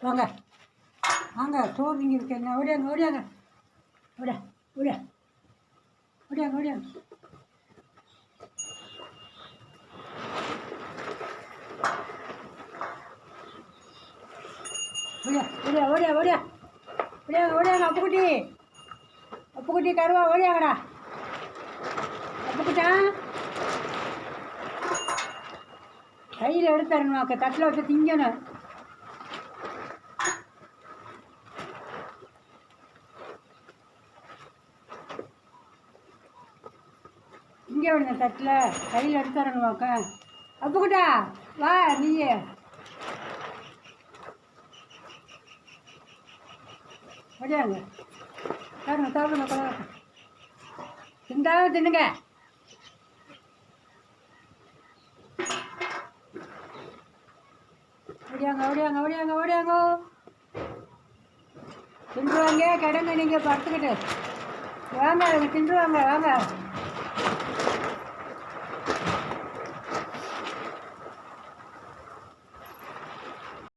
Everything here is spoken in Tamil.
வாங்க. வாங்க சோறு திங்க இருக்கேங்க ஓடியாங்க ஓடியாங்க ஓடியா ஓடியா ஓடியாங்க ஓடியாங்க ஓடியா ஓடியா ஓடியா ஓடியா ஓடியாங்க ஓடியாங்க அப்புக்குட்டி. அப்புக்குட்டி கருவா ஓடியாங்கடா அப்புக்குட்டா. கையில் எடுத்துறணும் அக்கா. தட்டில் வச்சு திங்கணும். இங்கே விடுங்க தட்டில். கையில் எடுத்துறணும் அக்கா அப்புக்குட்டா வா நீயே. ஓடியாங்க சாப்பிடுங்க சாப்பிடுங்க பரவாயில்ல திண்டாலும் தின்னுங்க. ஓடியாங்க ஓடியாங்க ஓடியாங்க ஓடியாங்க தின்றுவாங்க கிடங்க நீங்கள் படுத்துக்கிட்டு. வாங்க அவங்க தின்றுவாங்க வாங்க.